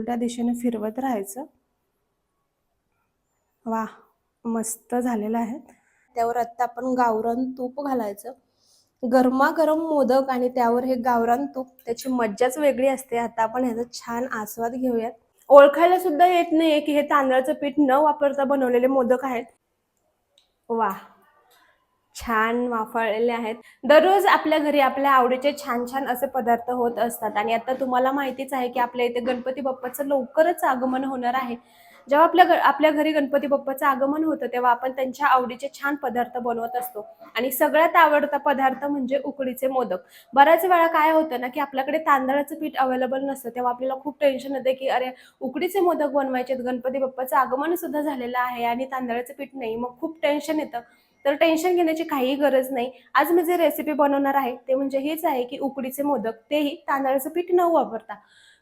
उलट्या दिशेने फिरवत राहायचं. वा मस्त झालेलं आहे. त्यावर आता आपण गावरान तूप घालायचं. गरमागरम मोदक आणि त्यावर हे गावरान तूप त्याची मज्जाच वेगळी असते. आता आपण ह्याचा छान आस्वाद घेऊयात. ओळखायला सुद्धा येत नाहीये की हे तांदळाचं पीठ न वापरता बनवलेले मोदक आहेत. वा छान वाफळलेले आहेत. दररोज आपल्या घरी आपल्या आवडीचे छान छान असे पदार्थ होत असतात आणि आता तुम्हाला माहितीच आहे की आपल्या इथे गणपती बाप्पाचं लवकरच आगमन होणार आहे. जेव्हा आपल्या आपल्या घरी गणपती बाप्पाचं आगमन होतं तेव्हा आपण त्यांच्या आवडीचे छान पदार्थ बनवत असतो. आणि सगळ्यात आवडता पदार्थ म्हणजे उकडीचे मोदक. बऱ्याच वेळा काय होतं ना की आपल्याकडे तांदळाचं पीठ अवेलेबल नसतं तेव्हा आपल्याला खूप टेन्शन येते की अरे उकडीचे मोदक बनवायचे गणपती बाप्पाचं आगमन सुद्धा झालेलं आहे आणि तांदळाचं पीठ नाही मग खूप टेन्शन येतं. तर टेन्शन घेण्याची काही गरज नाही. आज मी जे रेसिपी बनवणार आहे ते म्हणजे हेच आहे की उकडीचे मोदक तेही तांदळाचं पीठ न वापरता.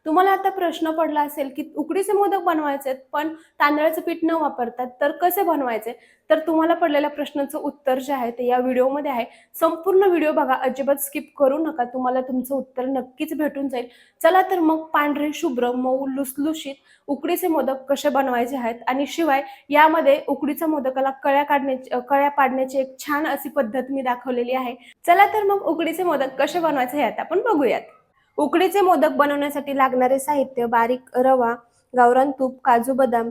तुम्हाला आता प्रश्न पडला असेल की उकडीचे मोदक बनवायचे आहेत, पण तांदळाचं पीठ न वापरतात तर कसे बनवायचे? तर तुम्हाला पडलेल्या प्रश्नाचं उत्तर जे आहे ते या व्हिडिओमध्ये आहे. संपूर्ण व्हिडिओ बघा अजिबात स्किप करू नका. तुम्हाला तुमचं उत्तर नक्कीच भेटून जाईल. चला तर मग पांढरे शुभ्र मऊ लुसलुशीत उकडीचे मोदक कसे बनवायचे आहेत? आणि शिवाय यामध्ये उकडीच्या मोदकाला कळ्या काढण्याची कळ्या पाडण्याची एक छान अशी पद्धत मी दाखवलेली आहे. चला तर मग उकडीचे मोदक कसे बनवायचे हे आता आपण बघूयात. उकडीचे मोदक बनवण्यासाठी लागणारे साहित्य बारीक रवा गावरान तूप काजू बदाम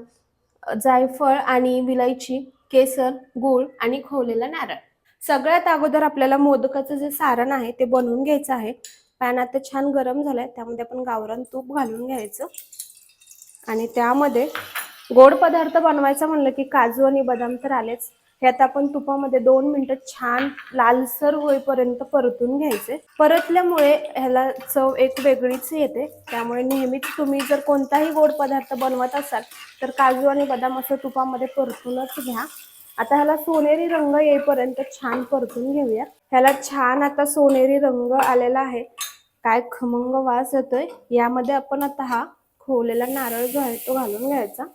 जायफळ आणि विलायची केसर गूळ आणि खोवलेला नारळ. सगळ्यात अगोदर आपल्याला मोदकाचं जे सारण आहे ते बनवून घ्यायचं आहे. पॅन आता छान गरम झालाय त्यामध्ये आपण गावरान तूप घालून घ्यायचं. आणि त्यामध्ये गोड पदार्थ बनवायचा म्हणलं की काजू आणि बदाम तर आलेच. हे आता आपण तुपामध्ये दोन मिनिटं छान लालसर होईपर्यंत परतून घ्यायचे. परतल्यामुळे ह्याला चव एक वेगळीच येते. त्यामुळे नेहमीच तुम्ही जर कोणताही गोड पदार्थ बनवत असाल तर काजू आणि बदाम असं तुपामध्ये परतूनच घ्या. आता ह्याला सोनेरी रंग येईपर्यंत छान परतून घेऊया. ह्याला छान आता सोनेरी रंग आलेला आहे. काय खमंग वास येतोय. यामध्ये आपण आता हा खोवलेला नारळ जो आहे तो घालून घ्यायचा.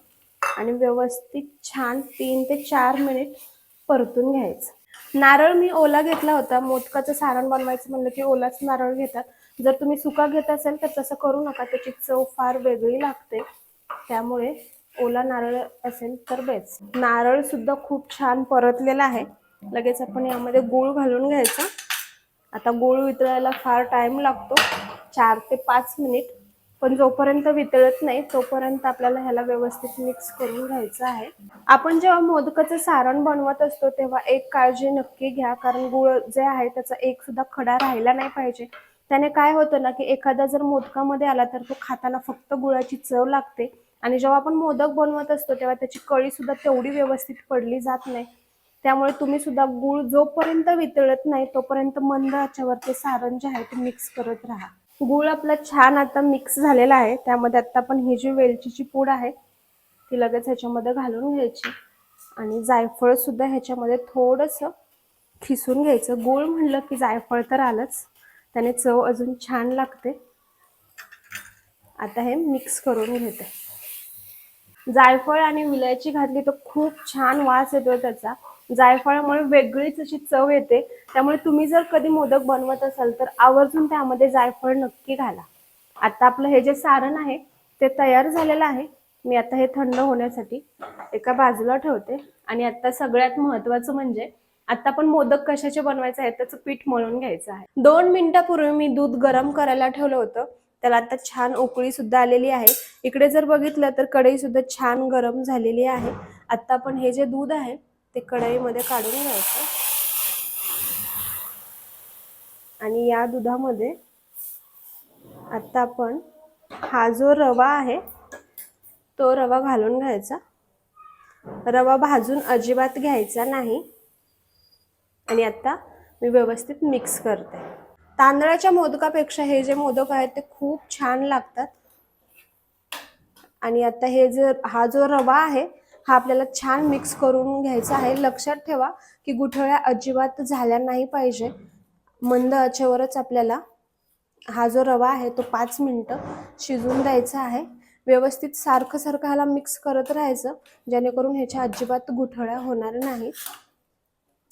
आणि व्यवस्थित छान तीन ते चार मिनिट परतून घ्यायचं. नारळ मी ओला घेतला होता. मोदकाचं सारण बनवायचं म्हणलं की ओलाच नारळ घेतात. जर तुम्ही सुका घेत असेल तर तसं करू नका. त्याची चव फार वेगळी लागते. त्यामुळे ओला नारळ असेल तर बेच नारळ सुद्धा खूप छान परतलेला आहे. लगेच आपण यामध्ये गूळ घालून घ्यायचा. आता गूळ वितळायला फार टाइम लागतो. चार ते पाच मिनिट पण जोपर्यंत वितळत नाही तोपर्यंत आपल्याला ह्याला व्यवस्थित मिक्स करून घ्यायचं आहे. आपण जेव्हा मोदकाचं सारण बनवत असतो तेव्हा एक काळजी नक्की घ्या. कारण गुळ जे आहे त्याचा एक सुद्धा खडा राहिला नाही पाहिजे. त्याने काय होतं ना की एखादा जर मोदकामध्ये आला तर तो खाताना फक्त गुळाची चव लागते. आणि जेव्हा आपण मोदक बनवत असतो तेव्हा त्याची कळी सुद्धा तेवढी व्यवस्थित पडली जात नाही. त्यामुळे तुम्ही सुद्धा गुळ जोपर्यंत वितळत नाही तोपर्यंत मंद आचेवर ते सारण जे आहे ते मिक्स करत राहा. गूळ आपला छान आता मिक्स झालेला आहे. त्यामध्ये आता आपण ही जी वेलचीची पूड आहे ती लगेच ह्याच्यामध्ये घालून घ्यायची. आणि जायफळ सुद्धा ह्याच्यामध्ये थोडंसं खिसून घ्यायचं. गूळ म्हणलं की जायफळ तर आलंच. त्याने चव अजून छान लागते. आता हे मिक्स करून घेते. जायफळ आणि विलायची घातली तर खूप छान वास येतो त्याचा. जायफळामुळे वेगळीच अशी चव येते. त्यामुळे तुम्ही जर कधी मोदक बनवत असाल तर आवर्जून त्यामध्ये जायफळ नक्की घाला. आता आपलं हे जे सारण आहे ते तयार झालेलं आहे. मी आता हे थंड होण्यासाठी एका बाजूला ठेवते. आणि आता सगळ्यात महत्वाचं म्हणजे आता आपण मोदक कशाचे बनवायचे आहे त्याचं पीठ मळून घ्यायचं आहे. दोन मिनिटापूर्वी मी दूध गरम करायला ठेवलं होतं. त्याला आता छान उकळी सुद्धा आलेली आहे. इकडे जर बघितलं तर कढई सुद्धा छान गरम झालेली आहे. आता आपण हे जे दूध आहे ते कढईमध्ये काढून घ्यायचं. आणि या दुधामध्ये आत्ता आपण हा जो रवा आहे तो रवा घालून घ्यायचा. रवा भाजून अजिबात घ्यायचा नाही. आणि आत्ता मी व्यवस्थित मिक्स करते. तांदळाच्या मोदकापेक्षा हे जे मोदक आहेत ते खूप छान लागतात. आणि आता हे जर हा जो रवा आहे हा आपल्याला छान मिक्स करून घ्यायचा आहे. लक्षात ठेवा की गुठळ्या अजिबात झाल्या नाही पाहिजे. मंद आचेवरच आपल्याला हा जो रवा आहे तो पाच मिनटं शिजवून द्यायचा आहे. व्यवस्थित सारखं सारखं ह्याला मिक्स करत राहायचं जेणेकरून ह्याच्या अजिबात गुठळ्या होणार नाहीत.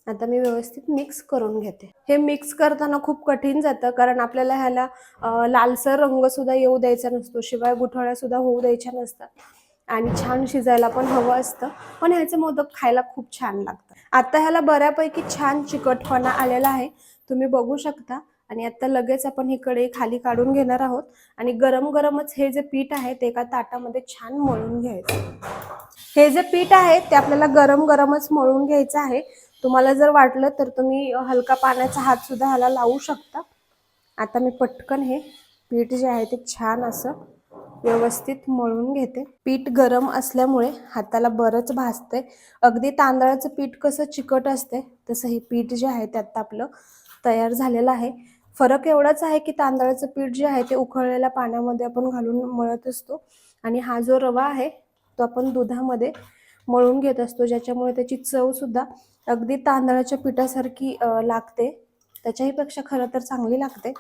आता मी व्यवस्थित मिक्स करून घेते. हे मिक्स करताना खूप कठीण जातं कारण आपल्याला ह्याला लालसर रंगसुद्धा येऊ द्यायचा नसतो शिवाय गुठळ्यासुद्धा होऊ द्यायच्या नसतात. आणि छान शिजायला पण हवं असतं. पण ह्याचे मोदक खायला खूप छान लागतं आता ह्याला बऱ्यापैकी छान चिकटपणा आलेला आहे. तुम्ही बघू शकता. आणि आता लगेच आपण ही कढई खाली काढून घेणार आहोत. आणि गरम गरमच हे जे पीठ आहे ते एका ताटामध्ये छान मळून घ्यायचं. हे जे पीठ आहे ते आपल्याला गरम गरमच मळून घ्यायचं आहे. तुम्हाला जर वाटलं तर तुम्ही हलका पाण्याचा हात सुद्धा ह्याला लावू शकता. आता मी पटकन हे पीठ जे आहे ते छान असं व्यवस्थित मळून घेते. पीठ गरम असल्यामुळे हाताला बरंच भासते अगदी तांदळाचं पीठ कसं चिकट असते तसं हे पीठ जे आहे ते आता आपलं तयार झालेलं आहे. फरक एवढाच आहे की तांदळाचं पीठ जे आहे ते उकळलेल्या पाण्यामध्ये आपण घालून मळत असतो. आणि हा जो रवा आहे तो आपण दुधामध्ये मळून घेत असतो. ज्याच्यामुळे त्याची चव सुद्धा अगदी तांदळाच्या पिठासारखी लागते. त्याच्याही पेक्षा खरं तर चांगली लागते.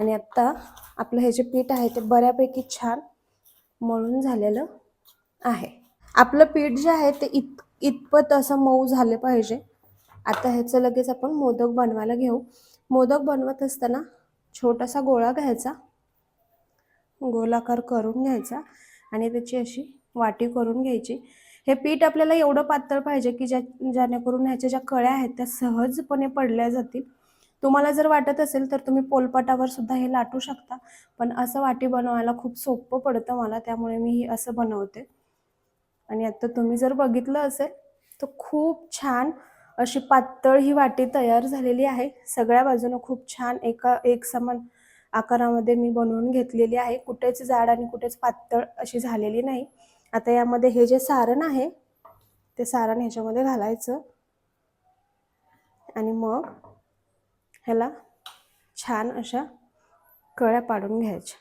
आणि आत्ता आपलं हे जे पीठ आहे ते बऱ्यापैकी छान मळून झालेलं आहे. आपलं पीठ जे आहे ते इत इतपत असं मऊ झाले पाहिजे. आता ह्याचं लगेच आपण मोदक बनवायला घेऊ. मोदक बनवत असताना छोटासा गोळा घ्यायचा. गोलाकार करून घ्यायचा आणि त्याची अशी वाटी करून घ्यायची. हे पीठ आपल्याला एवढं पातळ पाहिजे की ज्या जेणेकरून ह्याच्या ज्या कळ्या आहेत त्या सहजपणे पडल्या जातील. तुम्हाला जर वाटत असेल तर तुम्ही पोलपाटावर सुद्धा हे लाटू शकता पण असं वाटी बनवायला खूप सोपं पडतं मला त्यामुळे मी हे असं बनवते. आणि आता तुम्ही जर बघितलं असेल तर खूप छान अशी पातळ ही वाटी तयार झालेली आहे. सगळ्या बाजूनं खूप छान एका एक समान आकारामध्ये मी बनवून घेतलेली आहे. कुठेच जाड आणि कुठेच पातळ अशी झालेली नाही. आता यामध्ये हे जे सारण आहे ते सारण ह्याच्यामध्ये घालायचं. आणि मग ह्याला छान अशा कळ्या पाडून घ्यायच्या.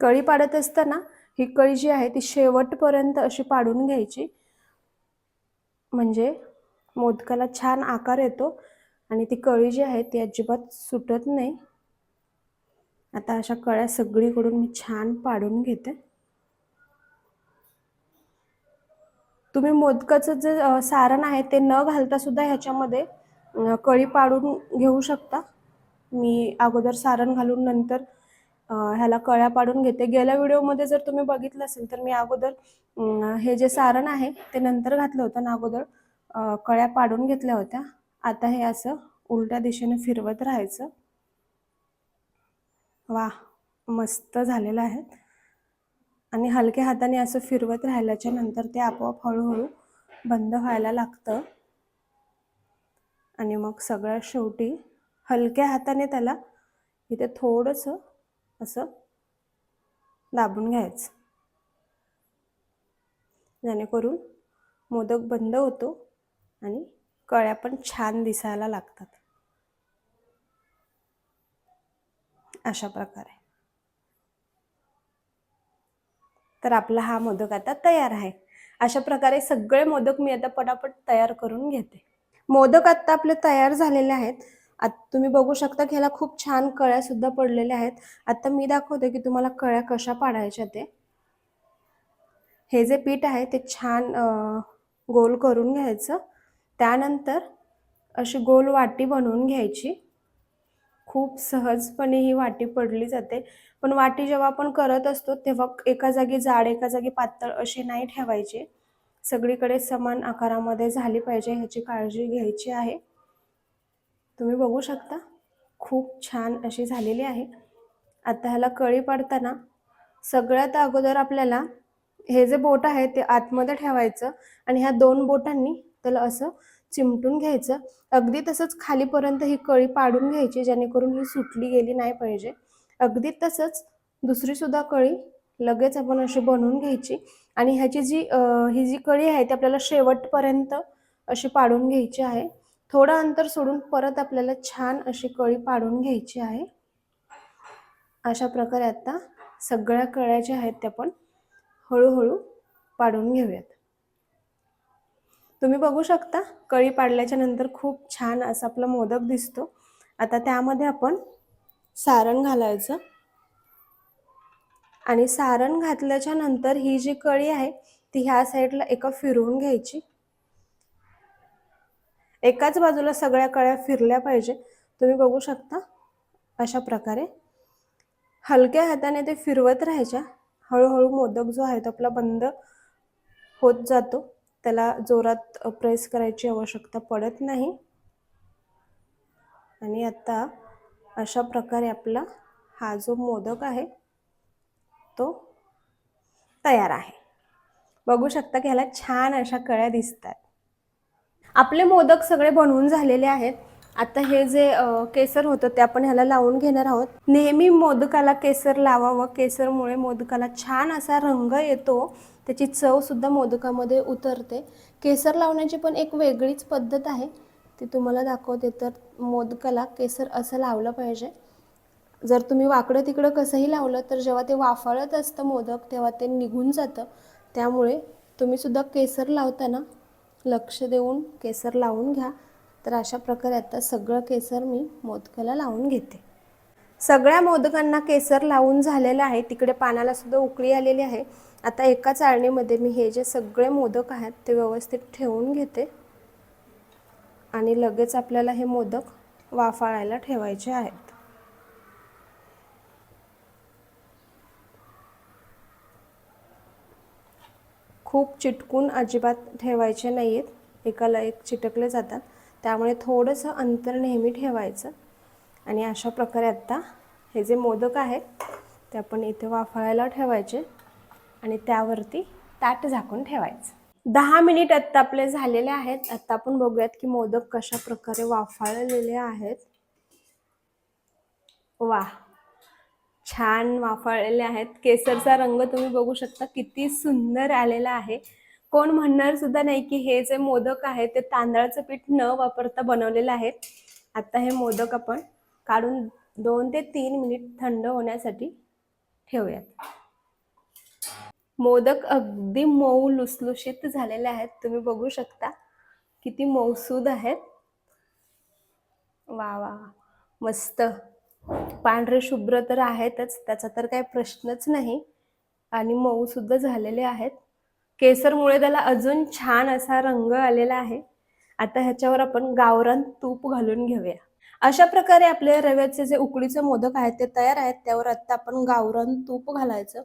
कळी पाडत असताना ही कळी जी आहे ती शेवटपर्यंत अशी पाडून घ्यायची. म्हणजे मोदकाला छान आकार येतो आणि ती कळी जी आहे ती अजिबात सुटत नाही. आता अशा कळ्या सगळीकडून मी छान पाडून घेते. तुम्ही मोदकाचं जे सारण आहे ते न घालता सुद्धा ह्याच्यामध्ये कळी पाडून घेऊ शकता. मी अगोदर सारण घालून नंतर ह्याला कळ्या पाडून घेते. गेल्या व्हिडिओमध्ये जर तुम्ही बघितलं असेल तर मी अगोदर हे जे सारण आहे ते नंतर घातलं होतं आणि अगोदर कळ्या पाडून घेतल्या होत्या. आता हे असं उलट्या दिशेने फिरवत राहायचं. वा मस्त झालेलं आहे. आणि हलक्या हाताने असं फिरवत राहिल्याच्या नंतर ते आपोआप हळूहळू बंद व्हायला लागतं. आणि मग सगळ्यात शेवटी हलक्या हाताने त्याला इथे थोडंसं असं दाबून घ्यायचं. जेणेकरून मोदक बंद होतो आणि कळ्या पण छान दिसायला लागतात. अशा प्रकारे. तर आपला हा मोदक आता तयार आहे. अशा प्रकारे सगळे मोदक मी आता पटापट तयार करून घेते. मोदक आत्ता आपले तयार झालेले आहेत. आता तुम्ही बघू शकता की ह्याला खूप छान कळ्या सुद्धा पडलेल्या आहेत. आता मी दाखवते की तुम्हाला कळ्या कशा पाडायच्या ते. हे जे पीठ आहे ते छान गोल करून घ्यायचं. त्यानंतर अशी गोल वाटी बनवून घ्यायची. खूप सहजपणे ही वाटी पडली जाते. पण वाटी जेव्हा आपण करत असतो तेव्हा एका जागी जाड एका जागी पातळ अशी नाही ठेवायची. सगळीकडे समान आकारामध्ये झाली पाहिजे ह्याची काळजी घ्यायची आहे. तुम्ही बघू शकता खूप छान अशी झालेली आहे. आता ह्याला कळी पडताना सगळ्यात अगोदर आपल्याला हे जे बोट आहे ते आतमध्ये ठेवायचं आणि ह्या दोन बोटांनी त्याला असं चिमटून घ्यायचं. अगदी तसंच खालीपर्यंत ही कळी पाडून घ्यायची जेणेकरून ही सुटली गेली नाही पाहिजे. अगदी तसंच दुसरीसुद्धा कळी लगेच आपण अशी बनवून घ्यायची. आणि ह्याची जी ही जी कळी आहे ती आपल्याला शेवटपर्यंत अशी पाडून घ्यायची आहे. थोडं अंतर सोडून परत आपल्याला छान अशी कळी पाडून घ्यायची आहे. अशा प्रकारे आता सगळ्या कळ्या ज्या आहेत त्या आपण हळूहळू पाडून घेऊयात. तुम्ही बघू शकता कळी पाडल्याच्या नंतर खूप छान असा आपला मोदक दिसतो. आता त्यामध्ये आपण सारण घालायचं. आणि सारण घातल्याच्या नंतर ही जी कळी आहे ती ह्या साईडला एका फिरवून घ्यायची. एकाच बाजूला सगळ्या कळ्या फिरल्या पाहिजे. तुम्ही बघू शकता अशा प्रकारे. हलक्या हाताने ते फिरवत राहायच्या. हळूहळू मोदक जो आहे तो आपला बंद होत जातो. त्याला जोरात प्रेस करायची आवश्यकता पडत नाही. आणि आता अशा प्रकारे आपला हा जो मोदक आहे तो तयार आहे. बघू शकता की ह्याला छान अशा कळ्या दिसतात आपले मोदक सगळे बनवून झालेले आहेत. आता हे जे केसर होतं ते आपण ह्याला लावून घेणार आहोत. नेहमी मोदकाला केसर लावावं. केसरमुळे मोदकाला छान असा रंग येतो. त्याची चवसुद्धा मोदकामध्ये उतरते. केसर लावण्याची पण एक वेगळीच पद्धत आहे. ती तुम्हाला दाखवते. तर मोदकाला केसर असं लावलं पाहिजे. जर तुम्ही वाकडं तिकडं कसंही लावलं तर जेव्हा ते वाफाळत असतं मोदक तेव्हा ते निघून जातं. त्यामुळे तुम्ही सुद्धा केसर लावताना लक्ष देऊन केसर लावून घ्या. तर अशा प्रकारे आता सगळं केसर मी मोदकाला लावून घेते. सगळ्या मोदकांना केसर लावून झालेलं आहे. तिकडे पानाला सुद्धा उकळी आलेली आहे. आता एका चाळणीमध्ये मी हे जे सगळे मोदक आहेत ते व्यवस्थित ठेवून घेते. आणि लगेच आपल्याला हे मोदक वाफाळायला ठेवायचे आहेत खूप चिटकून अजिबात ठेवायचे नाही आहेत एकाला एक चिटकले जातात. त्यामुळे थोडंसं अंतर नेहमी ठेवायचं. आणि अशा प्रकारे आत्ता हे जे मोदक आहेत ते आपण इथे वाफळायला ठेवायचे. आणि त्यावरती ताट झाकून ठेवायचं. दहा मिनिट आत्ता आपले झालेले आहेत. आत्ता आपण बघूयात की मोदक कशा प्रकारे वाफाळलेले आहेत. वा छान वाफाळलेले आहेत. केसरचा रंग तुम्ही बघू शकता किती सुंदर आलेला आहे. कोण म्हणणार सुद्धा नाही की हे जे मोदक आहे ते तांदळाचं पीठ न वापरता बनवलेलं आहे. आता हे मोदक आपण काढून दोन ते तीन मिनिट थंड होण्यासाठी ठेवूयात. मोदक अगदी मऊ लुसलुशीत झालेले आहेत. तुम्ही बघू शकता किती मौसूद आहेत. वा वा. मस्त. पांढरे शुभ्र तर आहेतच त्याचा तर काही प्रश्नच नाही. आणि मऊ सुद्धा झालेले आहेत. केसरमुळे त्याला अजून छान असा रंग आलेला आहे. आता ह्याच्यावर आपण गावरान तूप घालून घेऊया. अशा प्रकारे आपले रव्याचे जे उकडीचे मोदक आहेत ते तयार आहेत. त्यावर आता आपण गावरान तूप घालायचं.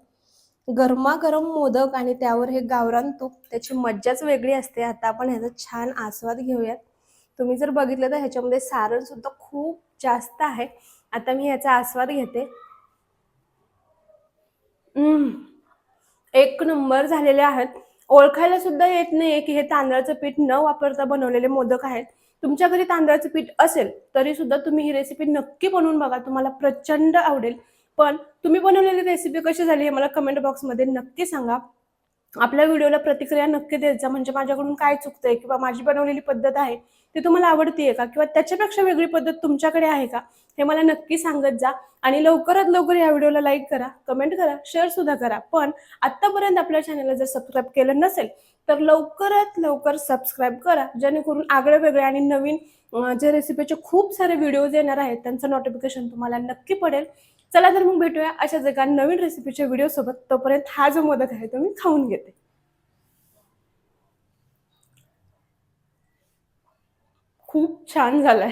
गरमागरम मोदक आणि त्यावर हे गावरान तूप त्याची मज्जाच वेगळी असते. आता आपण ह्याचा छान आस्वाद घेऊयात. तुम्ही जर बघितलं तर ह्याच्यामध्ये सारण सुद्धा खूप जास्त आहे. आता मी ह्याचा आस्वाद घेते. एक नंबर झालेले आहेत. ओळखायला सुद्धा येत नाहीये की हे तांदळाचं पीठ न वापरता बनवलेले मोदक आहेत. तुमच्या घरी तांदळाचं पीठ असेल तरी सुद्धा तुम्ही ही रेसिपी नक्की बनवून बघा. तुम्हाला प्रचंड आवडेल. पण तुम्ही बनवलेली रेसिपी कशी झाली हे मला कमेंट बॉक्समध्ये नक्की सांगा. आपल्या व्हिडिओला प्रतिक्रिया नक्की द्यायचा. म्हणजे माझ्याकडून काय चुकतंय किंवा माझी बनवलेली पद्धत आहे ती तुम्हाला आवडतीये का? किंवा त्याच्यापेक्षा वेगळी पद्धत तुमच्याकडे आहे का? हे मला नक्की सांगत जा. आणि लवकरात लवकर या व्हिडिओला लाईक करा कमेंट करा शेअर सुद्धा करा. पण आतापर्यंत आपल्या चॅनलला जर सबस्क्राईब केलं नसेल तर लवकरात लवकर सबस्क्राईब करा. जेणेकरून आगळे वेगळे आणि नवीन जे रेसिपीचे खूप सारे व्हिडिओज येणार आहेत त्यांचं नोटिफिकेशन तुम्हाला नक्की पडेल. चला तर मग भेटूया अशाच एका नवीन रेसिपीच्या व्हिडिओ सोबत. तोपर्यंत हा जो मोदक आहे तो मी खाऊन घेते. खूप छान झालाय.